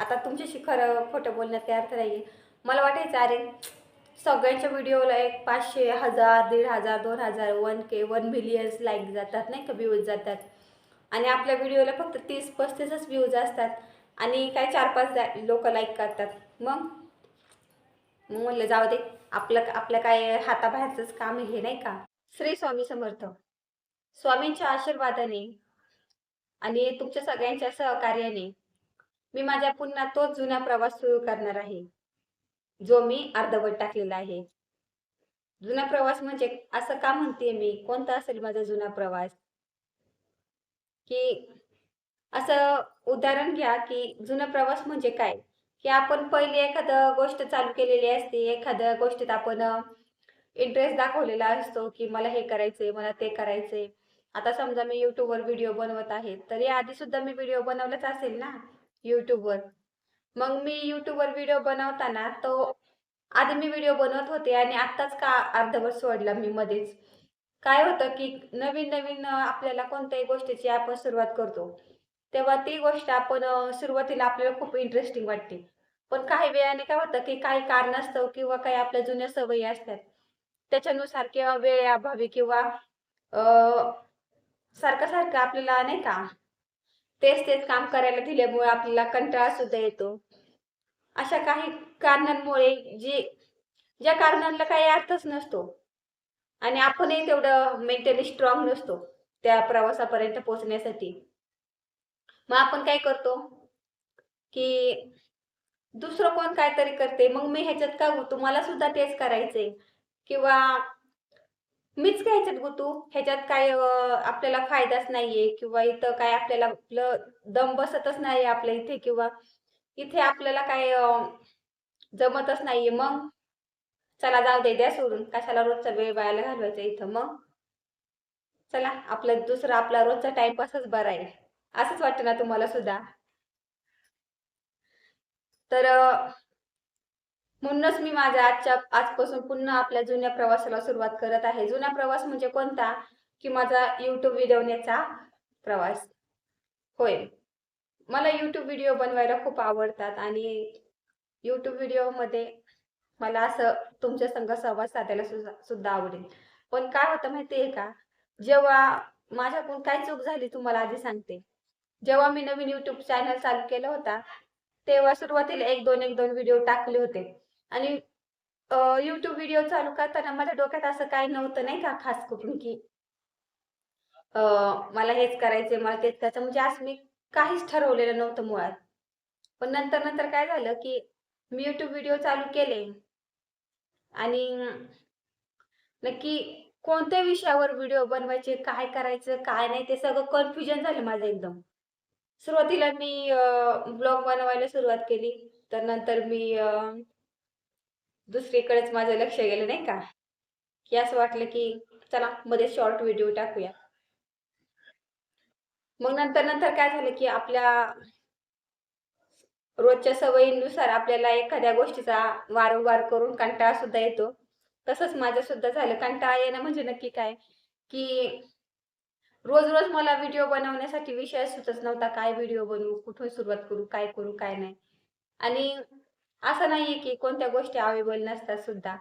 आता तुमच्याशी खरं खोटं बोलण्यात तयार अर्थ नाही मला वाटायचं अरे सगळ्यांच्या व्हिडिओला एक पाचशे हजार दीड हजार दोन हजार one K one millions like जातात नाही का व्ह्यूज जातात. आणि आपल्या व्हिडिओला फक्त तीस पस्तीसच व्ह्यूज असतात. आणि काय चार पाच लोक लाईक करतात. मग? मग म्हणलं जाऊ दे आपलं आपलं काय हाताबाहेरचंच काम आहे हे नाही का? श्री स्वामी समर्थ. स्वामींच्या आशीर्वादाने आणि तुमच्या सगळ्यांच्या सहकार्याने मी माझा पुन्हा तोच जुना प्रवास सुरू करणार आहे जो मी अर्धवट टाकलेला आहे. जुना प्रवास म्हणजे असं का म्हणते मी? कोणता असेल माझा जुना प्रवास? की असं उदाहरण घ्या की जुना प्रवास म्हणजे काय? की आपण पहिली एखादं गोष्ट चालू केलेली असते एखाद्या गोष्टीत आपण इंटरेस्ट दाखवलेला असतो की मला हे करायचंय मला ते करायचंय. आता समजा मी युट्यूबवर व्हिडिओ बनवत आहे तर या आधी सुद्धा मी व्हिडिओ बनवलाच असेल ना? युट्यूबवर. मग मी युट्यूबवर व्हिडिओ बनवताना तो आधी मी व्हिडिओ बनवत होते आणि आत्ताच का अर्धवर सोडला मी मध्येच. काय होतं की नवीन नवीन आपल्याला कोणत्याही गोष्टीची आपण सुरुवात करतो. तेव्हा ती गोष्ट आपण सुरुवातीला आपल्याला खूप इंटरेस्टिंग वाटते. पण काही वेळाने काय होतं की काही कारण असतं किंवा काही आपल्या जुन्या सवयी असतात. त्याच्यानुसार किंवा वेळेअभावी किंवा सारखं सारखं आपल्याला नाही का तेच तेच काम करायला दिल्यामुळे आपल्याला कंटाळा सुद्धा येतो. अशा काही कारणांमुळे जे ज्या कारणांना काही अर्थच नसतो. आणि आपणही तेवढं मेंटली स्ट्रॉंग नसतो त्या प्रवासापर्यंत पोहोचण्यासाठी. मग आपण काय करतो? की दुसरं कोण काहीतरी करते मग मी ह्याच्यात का तुम्हाला सुद्धा तेच करायचंय. किंवा मीच काय ह्याच्यात गुतू ह्याच्यात काय आपल्याला फायदाच नाहीये किंवा इथं काय आपल्याला आपलं दम बसतच नाही आपल्या इथे किंवा इथे आपल्याला काय जमतच नाहीये. मग? चला जाऊ दे द्या सोडून. कशाला रोजचा वेळ वायाला घालवायचा इथं? मग? चला आपलं दुसरा आपला रोजचा टाइमपासच बरा आहे. असंच वाटतं ना तुम्हाला सुद्धा? तर म्हणूनच मी माझ्या आजच्या आजपासून पुन्हा आपल्या जुन्या प्रवासाला सुरुवात करत आहे. जुना प्रवास म्हणजे कोणता? की माझा युट्यूब व्हिडिओ प्रवास. होय. मला युट्यूब व्हिडिओ बनवायला खूप आवडतात आणि युट्यूब व्हिडिओमध्ये मला असं तुमच्या संग संवाद साधायला सुद्धा आवडेल. पण काय होतं माहिती आहे का? जेव्हा माझ्याकडून काय चूक झाली तुम्हाला आधी सांगते. जेव्हा मी नवीन युट्यूब चॅनल चालू केला होता तेव्हा सुरुवातीला एक दोन एक दोन व्हिडिओ टाकले होते. आणि युट्यूब व्हिडिओ चालू करताना माझ्या डोक्यात असं काही नव्हतं नाही का खास करून की मला हेच करायचंय मला तेच करायचं म्हणजे असं मी काहीच ठरवलेलं नव्हतं मुळात. पण नंतर नंतर काय झालं की मी युट्यूब व्हिडिओ चालू केले. आणि नक्की कोणत्या विषयावर व्हिडिओ बनवायचे काय करायचं काय नाही ते सगळं कन्फ्युजन झालं माझं एकदम. सुरुवातीला मी ब्लॉग बनवायला सुरुवात केली. तर नंतर मी दुसरीकडेच माझं लक्ष गेलं नाही का? की असं वाटलं की चला मध्ये शॉर्ट व्हिडिओ टाकूया. मग नंतर नंतर काय झालं की आपल्या रोजच्या सवयीनुसार आपल्याला एखाद्या गोष्टीचा वारंवार करून कंटाळा सुद्धा येतो. तसंच माझं सुद्धा झालं. कंटाळा येणं म्हणजे नक्की काय? की रोज रोज मला व्हिडिओ बनवण्यासाठी विषय सुचत नव्हता. काय व्हिडिओ बनवू? कुठून सुरुवात करू? काय करू? काय नाही? आणि असं नाहीये की कोणत्या गोष्टी अवेलेबल नसतात सुद्धा.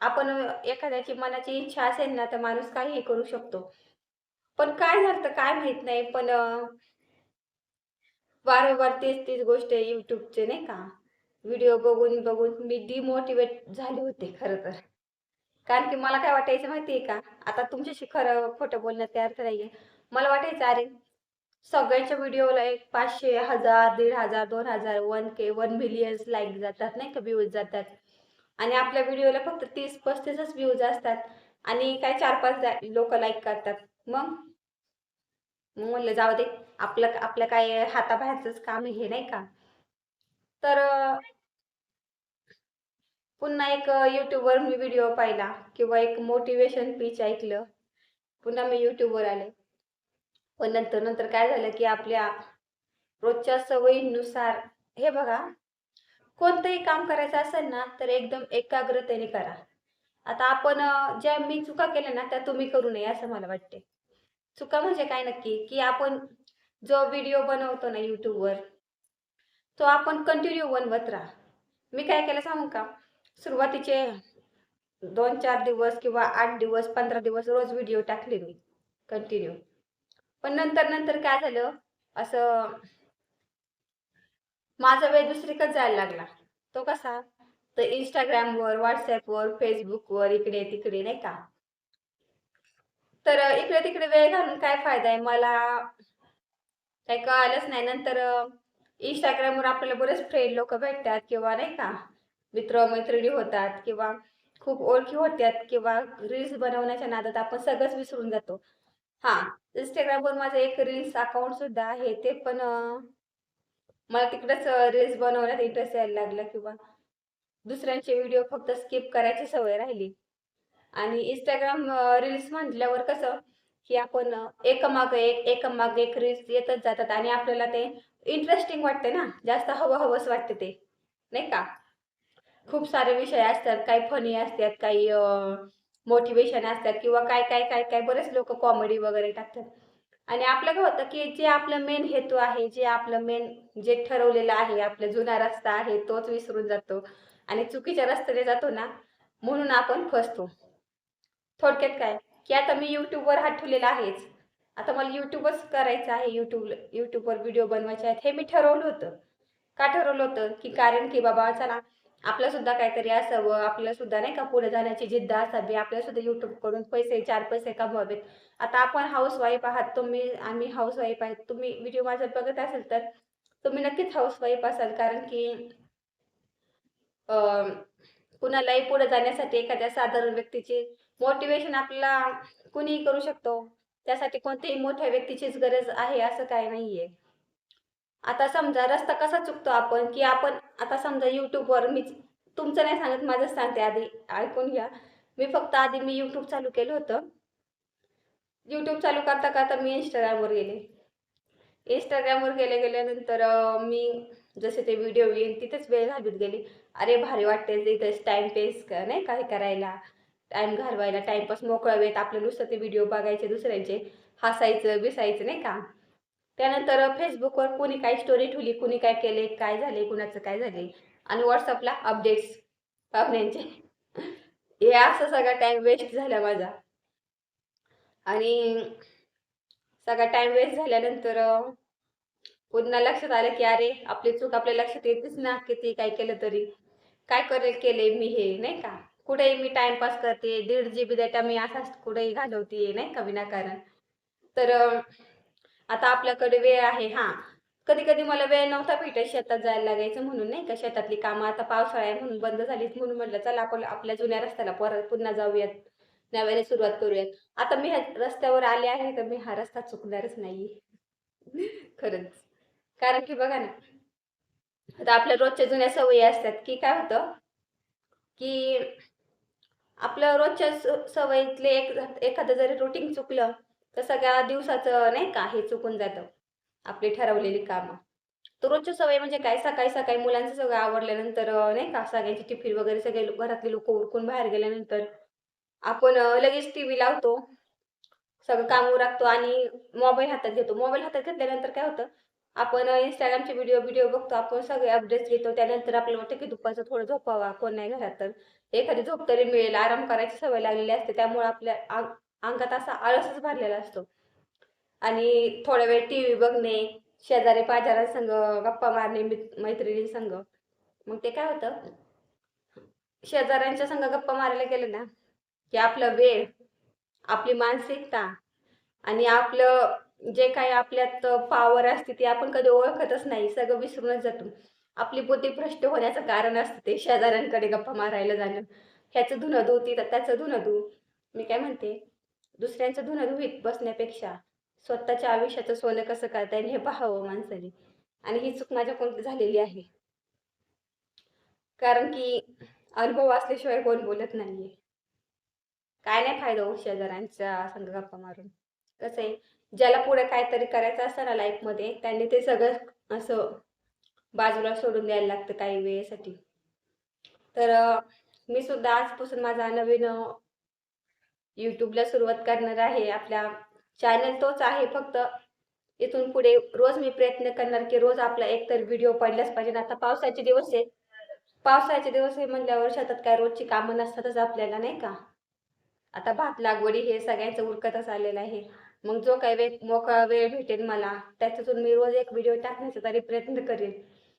आपण एखाद्याची मनाची इच्छा असेल ना तर माणूस काहीही करू शकतो. पण काय झालं काय माहीत नाही पण वारंवार तेच तीच गोष्ट युट्यूबचे नाही का? व्हिडिओ बघून बघून मी डिमोटिवेट झाले होते खरं तर. कारण की मला काय वाटायचं माहितीये का? आता तुमच्याशी खरं खोटं बोलण्यात अर्थ नाहीये. मला वाटायचं अरे सगळ्यांच्या व्हिडिओला एक पाचशे हजार दीड हजार दोन हजार one K one millions like जातात नाही का? व्ह्यूज जातात. आणि आपल्या व्हिडिओला फक्त तीस पस्तीसच व्ह्यूज असतात. आणि काय चार पाच लोक लाईक करतात. मग? मग म्हणलं जाऊ दे. आपलं आपलं काय हाताबाहेरचंच काम हे नाही का? तर पुन्हा एक युट्यूबवर मी व्हिडिओ पाहिला. किंवा एक मोटिवेशन पीच ऐकलं. पुन्हा मी युट्यूबवर आले. पण नंतर नंतर काय झालं की आपल्या रोजच्या सवयीनुसार हे बघा कोणतंही काम करायचं असेल ना तर एकदम एकाग्रतेने करा. आता आपण ज्या मी चुका केल्या ना त्या तुम्ही करू नये असं मला वाटते चुका म्हणजे काय नक्की? की आपण जो व्हिडिओ बनवतो ना युट्यूबवर तो आपण कंटिन्यू बनवत राहा. मी काय केलं सांगू का? सुरुवातीचे दोन चार दिवस किंवा आठ दिवस पंधरा दिवस रोज व्हिडिओ टाकले मी कंटिन्यू पण नंतर नंतर काय झालं? असं माझा वेळ दुसरीकडे जायला लागला. तो कसा? तर इंस्टाग्रामवर व्हॉट्सअपवर फेसबुकवर इकडे तिकडे नाही का? तर इकडे तिकडे वेळ घालून काय फायदा आहे? मला काही कळालंच नाही. नंतर इंस्टाग्रामवर आपल्याला बरेच फ्रेंड लोक भेटतात किंवा नाही का? मित्र मैत्रिणी होतात किंवा खूप ओळखी होत्यात किंवा रील्स बनवण्याच्या नादात आपण सगळंच विसरून जातो. हां इंस्टाग्रामवर माझं एक रील्स अकाउंट सुद्धा आहे ते पण मला तिकडंच रील्स बनवण्यात इंटरेस्ट यायला लागला किंवा दुसऱ्यांचे व्हिडिओ फक्त स्किप करायची सवय राहिली. आणि इंस्टाग्राम रील्स म्हटल्यावर कसं की आपण एकमाग एक एकमाग एक रील्स येतच जातात आणि आपल्याला ते इंटरेस्टिंग वाटते ना जास्त हवं हवंच वाटते ते. नाही का? खूप सारे विषय असतात काही फनी असतात काही मोटिवेशन असतात किंवा काय काय काय काय बरेच लोक कॉमेडी वगैरे टाकतात. आणि आपलं काय होतं की जे आपलं मेन हेतू आहे जे आपलं मेन जे ठरवलेलं आहे आपला जुना रस्ता आहे तोच विसरून जातो आणि चुकीच्या रस्त्याने जातो ना म्हणून आपण फसतो. थोडक्यात काय? की आता मी यूट्यूबवर हात ठेवलेला आहेच. आता मला यूट्यूबच करायचं आहे. यूट्यूब यूट्यूबवर व्हिडिओ बनवायचे आहेत. हे मी ठरवलं होतं. का ठरवलं होतं? की कारण की बाबा चला आपलं सुद्धा काहीतरी असावं आपल्याला सुद्धा नाही का पुढे जाण्याची जिद्द असावी आपल्याला सुद्धा यूट्यूबकडून पैसे चार पैसे कमवावेत. आता आपण हाऊस वाईफ आहात तुम्ही आम्ही हाऊस वाईफ आहेत तुम्ही व्हिडिओ माझा बघत असेल तर तुम्ही नक्कीच हाऊस वाईफ असाल कारण की कुणालाही पुढे जाण्यासाठी एखाद्या साधारण व्यक्तीची मोटिवेशन आपल्याला कुणीही करू शकतो. त्यासाठी कोणत्याही मोठ्या व्यक्तीचीच गरज आहे असं काय नाहीये. आता समजा रस्ता कसा चुकतो आपण की आपण आता समजा यूट्यूबवर मी तुमचं नाही सांगत माझंच सांगते आधी ऐकून घ्या. मी फक्त आधी मी यूट्यूब चालू केलं होतं. यूट्यूब चालू करता करता मी इंस्टाग्रामवर गेले. इंस्टाग्रामवर गेले गेल्यानंतर मी जसे ते व्हिडिओ येईन तिथेच वेळ घालवत गेली. अरे भारी वाटते तिथेच टाईमपास नाही काय करायला. टाईम घालवायला टाईमपास मोकळा वेळेत आपलं नुसतं ते व्हिडिओ बघायचे दुसऱ्यांचे हसायचं बिसायचं नाही का? त्यानंतर फेसबुकवर कोणी काय स्टोरी ठेवली कोणी काय केले काय झाले कुणाचं काय झाले आणि व्हॉट्सअपला अपडेट्स पाहुण्यांचे. हे असं सगळा टाईम वेस्ट झाला माझा. आणि सगळा टाईम वेस्ट झाल्यानंतर पुन्हा लक्षात आलं की अरे आपली चूक आपल्या लक्षात येतेच ना किती काय केलं तरी. काय करेल केले मी हे नाही का? कुठेही मी टाइमपास करते दीड जी बी डेटा मी असाच कुठेही घालवते नाही का विनाकारण. तर आता आपल्याकडे वेळ आहे हां. कधी कधी मला वेळ नव्हता भेटत शेतात जायला लागायचं म्हणून नाही का? शेतातली कामं आता पावसाळा आहे म्हणून बंद झालीत म्हणून म्हटलं चला आपण आपल्या जुन्या रस्त्याला परत पुन्हा जाऊयात. नव्याने सुरुवात करूयात. आता मी ह्या रस्त्यावर आले आहे तर मी हा रस्ता चुकणारच नाही खरंच. कारण की बघा ना आता आपल्या रोजच्या जुन्या सवयी असतात की काय होतं? की आपल्या रोजच्या सवयीतले एक एखादं जरी रुटीन चुकलं तर सगळ्या दिवसाचं नाही का हे चुकून जातं आपली ठरवलेली कामं. तर रोजची सवय म्हणजे काय? सकाळी सकाळी मुलांचं सगळं आवडल्यानंतर नाही का सगळ्यांची टिफिन वगैरे सगळे घरातले लोक उरकून बाहेर गेल्यानंतर आपण लगेच टी व्ही लावतो सगळं काम उरकतो आणि मोबाईल हातात घेतो. मोबाईल हातात घेतल्यानंतर काय होतं? आपण इंस्टाग्रामचे व्हिडिओ व्हिडिओ बघतो आपण सगळे अपडेट्स घेतो. त्यानंतर आपल्याला वाटतं की दुपारचं थोडं झोपावा कोण नाही घरात. तर एखादी झोप तरी मिळेल आराम करायची सवय लागलेली असते. त्यामुळे आपल्या अंगात असा आळसच भरलेला असतो. आणि थोड्या वेळ टी व्ही बघणे शेजारी पाजारांसंग गप्पा मारणे मैत्रिणी संग. मग ते काय होतं? शेजाऱ्यांच्या संग गप्पा मारायला गेले ना की आपलं वेळ आपली मानसिकता आणि आपलं जे काही आपल्यात पावर असते ते आपण कधी ओळखतच नाही सगळं विसरूनच जातो. आपली बुद्धी भ्रष्ट होण्याचं कारण असतं ते शेजाऱ्यांकडे गप्पा मारायला जाणं. ह्याचं धुनं धू ती त्याचं धुनं धू मी काय म्हणते? दुसऱ्यांचं धुणं धुवीत बसण्यापेक्षा स्वतःच्या आयुष्याचं सोनं कसं करता येईल हे पाहावं माणसाने. आणि ही चूक माझ्या कोणती झालेली आहे? कारण की अनुभव असल्याशिवाय कोण बोलत नाहीये. काय नाही फायदा होऊ शेजाऱ्यांचा संघ गप्पा मारून. कसं आहे ज्याला पुढे काहीतरी करायचं असतं ना लाईफमध्ये त्यांनी ते सगळं असं बाजूला सोडून द्यायला लागतं काही वेळेसाठी. तर मी सुद्धा आजपासून माझा नवीन यूट्यूबला सुरुवात करणार आहे. आपल्या चॅनल तोच आहे फक्त. इथून पुढे रोज मी प्रयत्न करणार की रोज आपला एकतर व्हिडिओ पडलाच पाहिजे. आता पावसाचे दिवस आहे. पावसाचे दिवस हे म्हणल्यावर शेतात काय रोजची कामं नसतातच आपल्याला नाही का? आता भात लागवडी हे सगळ्यांचं उरकतच आलेलं आहे. मग जो काही वेळ मोकळा वेळ भेटेल मला त्याच्यातून मी रोज एक व्हिडिओ टाकण्याचा तरी प्रयत्न करेन.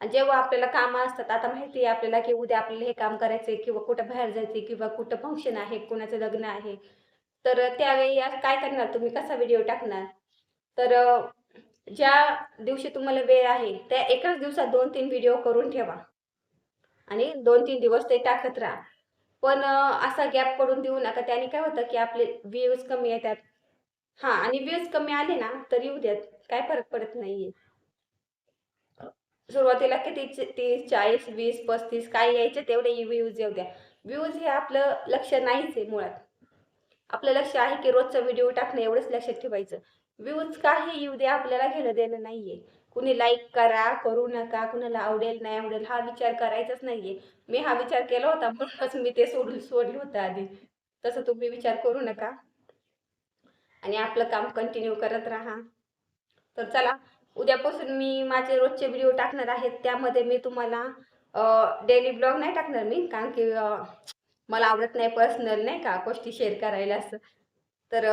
आणि जेव्हा आपल्याला कामं असतात आता माहिती आहे आपल्याला की उद्या आपल्याला हे काम करायचं आहे किंवा कुठं बाहेर जायचं किंवा कुठं फंक्शन आहे कोणाचं लग्न आहे. तर त्यावेळी काय करणार तुम्ही? कसा व्हिडिओ टाकणार? तर ज्या दिवशी तुम्हाला वेळ आहे त्या एकाच दिवसात दोन तीन व्हिडिओ करून ठेवा. आणि दोन तीन दिवस ते टाकत राहा. पण असा गॅप पडून देऊ नका. त्याने काय होतं की आपले व्ह्यूज कमी येतात. हां आणि व्ह्यूज कमी आले ना तर येऊ द्यात. काय फरक पडत नाहीये. सुरुवातीला किती तीस चाळीस वीस पस्तीस काय यायचे तेवढे व्ह्यूज येऊ द्या. व्ह्यूज हे आपलं लक्ष नाहीच आहे मुळात. आपलं लक्ष आहे की रोजचा व्हिडिओ टाकणं एवढंच लक्षात ठेवायचं. व्ह्यूज काही येऊ द्या आपल्याला घेणं देणं नाहीये. कुणी लाईक करा करू नका कुणाला आवडेल नाही आवडेल हा विचार करायचाच नाहीये. मी हा विचार केला होता म्हणूनच मी ते सोडून सोडलं होतं आधी. तसं तुम्ही विचार करू नका. आणि आपलं काम कंटिन्यू करत राहा. तर चला उद्यापासून मी माझे रोजचे व्हिडिओ टाकणार आहेत. त्यामध्ये मी तुम्हाला डेली ब्लॉग नाही टाकणार मी कारण की मला आवडत नाही पर्सनल नाही का गोष्टी शेअर करायला असं. तर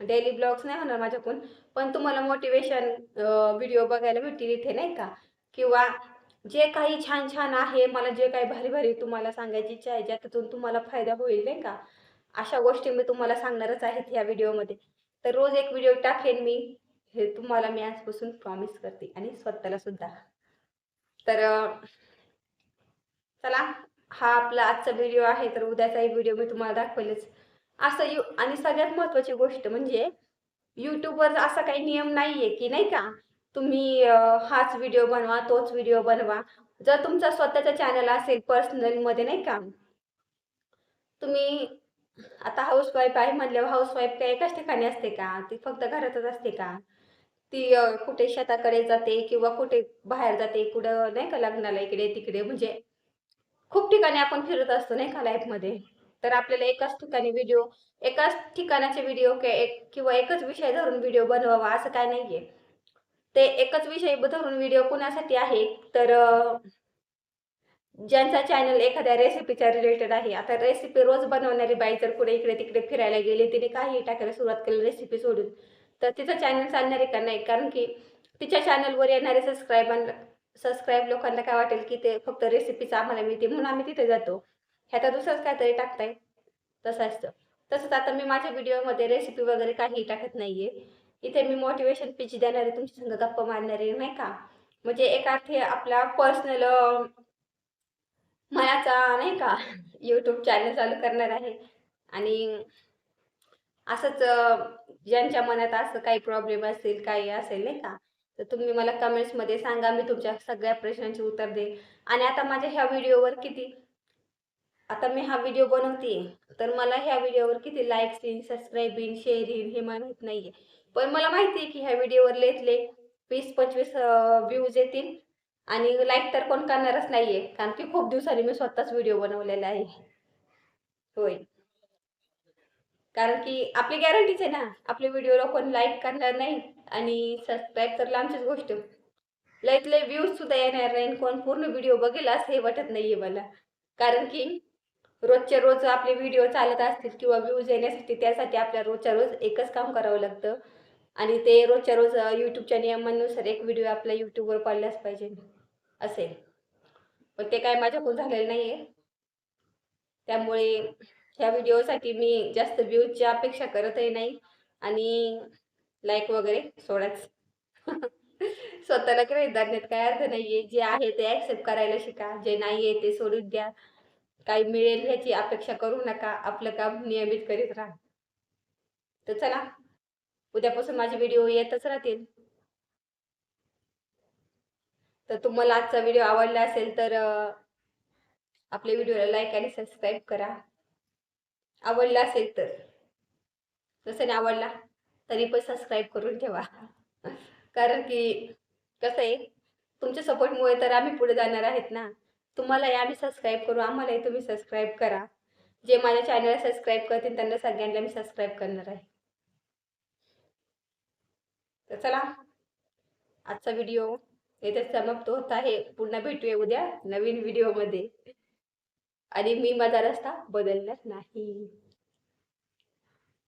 डेली ब्लॉग्स नाही होणार माझ्याकडून पण तुम्हाला मोटिवेशन व्हिडिओ बघायला भेटतील इथे नाही का? किंवा जे काही छान छान आहे मला जे काही भारी भारी तुम्हाला सांगायची इच्छा आहे ज्याच्यातून तुम्हाला फायदा होईल नाही का? अशा गोष्टी मी तुम्हाला सांगणारच आहेत ह्या व्हिडिओमध्ये तर रोज एक व्हिडिओ टाकेन मी हे तुम्हाला मी आजपासून प्रॉमिस करते आणि स्वतःला सुद्धा. तर चला हा आपला आजचा व्हिडिओ आहे तर उद्याचाही व्हिडिओ मी तुम्हाला दाखवेलच. असं यू आणि सगळ्यात महत्वाची गोष्ट म्हणजे यूट्यूबवर असा काही नियम नाही आहे की नाही का तुम्ही हाच व्हिडिओ बनवा तोच व्हिडिओ बनवा. जर तुमचा स्वतःचा चॅनल असेल पर्सनलमध्ये नाही का तुम्ही आता हाऊसवाईफ आहे म्हणल्यावर हाऊसवाईफ काय एकाच ठिकाणी असते का? ती फक्त घरातच असते का? ती कुठे शेताकडे जाते किंवा कुठे बाहेर जाते कुठं नाही का लग्नाला इकडे तिकडे म्हणजे खूप ठिकाणी आपण फिरत असतो नाही का लाईफमध्ये तर आपल्याला एकाच ठिकाणी व्हिडिओ एकाच ठिकाणाचे व्हिडिओ किंवा एकच विषय धरून व्हिडिओ बनवावा असं काय नाहीये. ते एकच विषय धरून व्हिडिओ कुणासाठी आहे? तर ज्यांचा चॅनल एखाद्या रेसिपीच्या रिलेटेड आहे. आता रेसिपी रोज बनवणारी बाई जर कुठे इकडे तिकडे फिरायला गेली तिने काही टाकायला सुरुवात केली रेसिपी सोडून. तर तिचं चॅनल चालणार आहे का नाही? कारण की तिच्या चॅनलवर येणारे सबस्क्रायबर सबस्क्राईब लोकांना काय वाटेल की ते फक्त रेसिपीचं आम्हाला मिळते म्हणून आम्ही तिथे जातो. ह्याचा दुसरंच काहीतरी टाकताय. तसं असतं. तसंच आता मी माझ्या व्हिडिओमध्ये रेसिपी वगैरे काही टाकत नाहीये. इथे मी मोटिवेशन स्पीच देणारे तुमच्या संग गप्पा मारणारे नाही का? म्हणजे एक अर्थी आपला पर्सनल मनाचा नाही का यूट्यूब चॅनल चालू करणार आहे. आणि असंच ज्यांच्या मनात असं काही प्रॉब्लेम असेल काही असेल नाही का? तर तुम्ही मला कमेंट्समध्ये सांगा मी तुमच्या सगळ्या प्रश्नांची उत्तर देईन. आणि आता माझ्या ह्या व्हिडिओवर किती? आता मी हा व्हिडिओ बनवते तर मला ह्या व्हिडिओवर किती लाईक्स येईन सबस्क्राईब येईन शेअर येईन हे माहीत नाही आहे पण मला माहिती आहे की ह्या व्हिडिओवर लेतले वीस पंचवीस व्ह्यूज येतील. आणि लाईक तर कोण करणारच नाही आहे कारण की खूप दिवसांनी मी स्वतःच व्हिडिओ बनवलेला आहे. होय. कारण की आपली गॅरंटीच आहे ना. आपले व्हिडिओला कोण लाईक करणार नाही आणि सबस्क्राईब तर लांबचीच गोष्ट. लईत लई व्ह्यूज सुद्धा येणार नाही कोण पूर्ण व्हिडिओ बघेल असं हे वाटत नाहीये मला. कारण की रोजच्या रोज आपले व्हिडिओ चालत असतील किंवा व्ह्यूज येण्यासाठी त्यासाठी आपल्या रोजच्या रोज एकच काम करावं लागतं. आणि ते रोजच्या रोज यूट्यूबच्या नियमानुसार एक व्हिडिओ आपल्या यूट्यूबवर पडलाच पाहिजे. असेल पण ते काय माझ्याकडून झालेलं नाही आहे त्यामुळे ह्या व्हिडिओसाठी मी जास्त व्ह्यूजची अपेक्षा करतही नाही. आणि लाईक वगैरे सोडाच. स्वतःला काही धरण्यात काय अर्थ नाही आहे जे आहे ते ऍक्सेप्ट करायला शिका. जे नाही आहे ते सोडून द्या. काही मिळेल ह्याची अपेक्षा करू नका. आपलं काम नियमित करीत राहा. तर चला उद्यापासून माझे व्हिडिओ येतच राहतील. तर तुम्हाला आजचा व्हिडिओ आवडला असेल तर आपल्या व्हिडिओला लाईक आणि सबस्क्राईब करा. आवडला असेल तर. जसं नाही आवडला तरी पण सबस्क्राईब करून ठेवा. कारण की कसं आहे तुमच्या सपोर्टमुळे तर आम्ही पुढे जाणार आहेत ना. तुम्हालाही आम्ही सबस्क्राईब करू आम्हालाही तुम्ही सबस्क्राईब करा. जे माझ्या चॅनलला सबस्क्राईब करतील त्यांना सगळ्यांना मी सबस्क्राईब करणार आहे. तर चला आजचा व्हिडिओ येथे समाप्त होत आहे. पुन्हा भेटूया उद्या नवीन व्हिडिओमध्ये आणि मी माझा रस्ता बदलणार नाही.